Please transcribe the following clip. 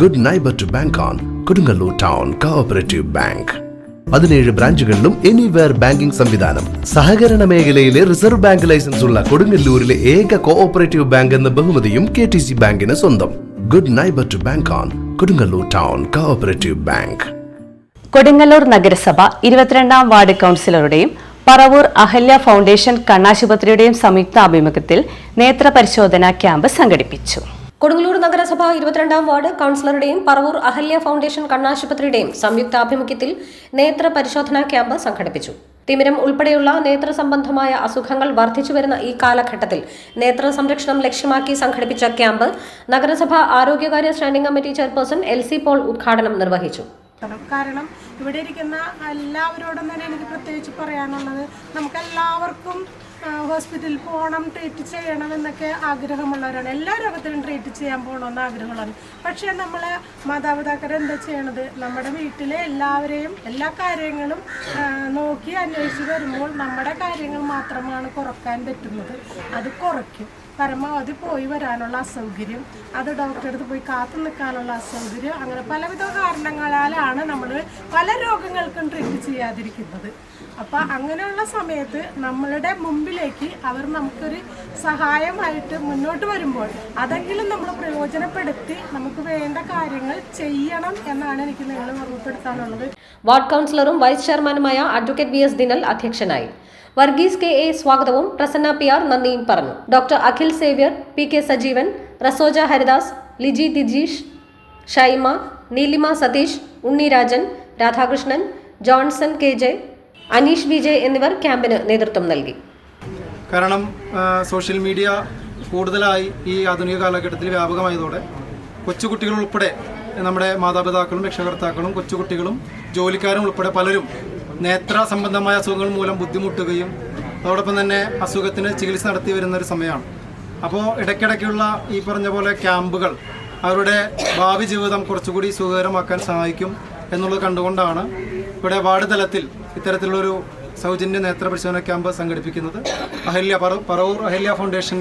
Good neighbour to bank on Kodungallur town cooperative bank പതിനേഴ് ബ്രാഞ്ചുകളിലും anywhere banking സംവിധാനം. സഹകരണ മേഖലയിലെ റിസർവ് ബാങ്ക് ലൈസൻസ് ഉള്ള കൊടുങ്ങല്ലൂരിലെ ഏക കോഓപ്പറേറ്റീവ് ബാങ്ക് എന്ന ബഹുമതിയും കെ ടി സി ബാങ്കിന് സ്വന്തം. Good neighbour to bank on Kodungallur town cooperative bank Kodungallur നഗരസഭ ഇരുപത്തിരണ്ടാം വാർഡ് കൗൺസിലറുടെയും പറവൂർ അഹല്യ ഫൗണ്ടേഷൻ കണ്ണാശുപത്രിയുടെയും സംയുക്ത ആഭിമുഖ്യത്തിൽ നേത്രപരിശോധനാ ക്യാമ്പ് സംഘടിപ്പിച്ചു. കൊടുങ്ങല്ലൂർ നഗരസഭ ഇരുപത്തിരണ്ടാം വാർഡ് കൗൺസിലറുടെയും പറവൂർ അഹല്യ ഫൗണ്ടേഷൻ കണ്ണാശുപത്രിയുടെയും സംയുക്ത ആഭിമുഖ്യത്തിൽ നേത്ര പരിശോധനാ ക്യാമ്പ് സംഘടിപ്പിച്ചു. തിമിരം ഉൾപ്പെടെയുള്ള നേത്ര സംബന്ധമായ അസുഖങ്ങൾ വർദ്ധിച്ചുവരുന്ന ഈ കാലഘട്ടത്തിൽ നേത്ര സംരക്ഷണം ലക്ഷ്യമാക്കി സംഘടിപ്പിച്ച ക്യാമ്പ് നഗരസഭ ആരോഗ്യകാര്യ standing committee chairperson L C Paul ഉദ്ഘാടനം നിർവഹിച്ചു. നടത്തണം. കാരണം ഇവിടെ ഇരിക്കുന്ന എല്ലാവരോടും തന്നെ എനിക്ക് പ്രത്യേകിച്ച് പറയാനുള്ളത് നമുക്കെല്ലാവർക്കും ഹോസ്പിറ്റലിൽ പോകണം ട്രീറ്റ് ചെയ്യണം എന്നൊക്കെ ആഗ്രഹമുള്ളവരാണ്. എല്ലാ രോഗത്തിനും ട്രീറ്റ് ചെയ്യാൻ പോകണമെന്ന് ആഗ്രഹമുള്ളവരാണ് പക്ഷേ നമ്മൾ മാതാപിതാക്കൾ എന്താ ചെയ്യണത്? നമ്മുടെ വീട്ടിലെ എല്ലാവരെയും എല്ലാ കാര്യങ്ങളും നോക്കി അന്വേഷിച്ച് വരുമ്പോൾ നമ്മുടെ കാര്യങ്ങൾ മാത്രമാണ് കുറയ്ക്കാൻ പറ്റുന്നത്. അത് കുറയ്ക്കും. പരമാവധി പോയി വരാനുള്ള അസൗകര്യം അത് ഡോക്ടറെ അടുത്ത് പോയി കാത്തു നിൽക്കാനുള്ള അസൗകര്യം അങ്ങനെ പലവിധ കാരണങ്ങളാലാണ് നമ്മൾ പല രോഗങ്ങൾക്കും ട്രീറ്റ് ചെയ്യാതിരിക്കുന്നത്. അപ്പോൾ അങ്ങനെയുള്ള സമയത്ത് നമ്മളുടെ മുമ്പിലേക്ക് അവർ നമുക്കൊരു സഹായമായിട്ട് മുന്നോട്ട് വരുമ്പോൾ അതെങ്കിലും നമ്മൾ പ്രയോജനപ്പെടുത്തി നമുക്ക് വേണ്ട കാര്യങ്ങൾ ചെയ്യണം എന്നാണ് എനിക്ക് നിങ്ങൾ ഓർമ്മപ്പെടുത്താനുള്ളത്. വാർഡ് കൗൺസിലറും വൈസ് ചെയർമാനുമായ അഡ്വക്കേറ്റ് വി എസ് ദിനൽ അധ്യക്ഷനായി. വർഗീസ് കെ എ സ്വാഗതവും പ്രസന്ന പി ആർ നന്ദിയും പറഞ്ഞു. Doctor Akhil Xavier P K Sajeevan Rasoja Haridas Liji Dijeesh Shaima Neelima Satheesh Unnirajan Radhakrishnan Johnson K J Aneesh Vijay എന്നിവർ ക്യാമ്പിന് നേതൃത്വം നൽകി. കാരണം സോഷ്യൽ മീഡിയ കൂടുതലായി ഈ ആധുനിക കാലഘട്ടത്തിൽ വ്യാപകമായതോടെ കൊച്ചുകുട്ടികൾ ഉൾപ്പെടെ നമ്മുടെ മാതാപിതാക്കളും രക്ഷകർത്താക്കളും കൊച്ചുകുട്ടികളും ജോലിക്കാരും ഉൾപ്പെടെ പലരും നേത്ര സംബന്ധമായ അസുഖങ്ങൾ മൂലം ബുദ്ധിമുട്ടുകയും അതോടൊപ്പം തന്നെ അസുഖത്തിന് ചികിത്സ നടത്തി വരുന്ന ഒരു സമയമാണ്. അപ്പോൾ ഇടയ്ക്കിടയ്ക്കുള്ള ഈ പറഞ്ഞ പോലെ ക്യാമ്പുകൾ അവരുടെ ഭാവി ജീവിതം കുറച്ചുകൂടി സുഖകരമാക്കാൻ സഹായിക്കും എന്നുള്ളത് കണ്ടുകൊണ്ടാണ് ഇവിടെ വാർഡ് തലത്തിൽ ഇത്തരത്തിലുള്ളൊരു സൗജന്യ നേത്ര പരിശോധന ക്യാമ്പ് സംഘടിപ്പിക്കുന്നത്. അഹല്യ പറ- പറവൂർ അഹല്യ ഫൗണ്ടേഷൻ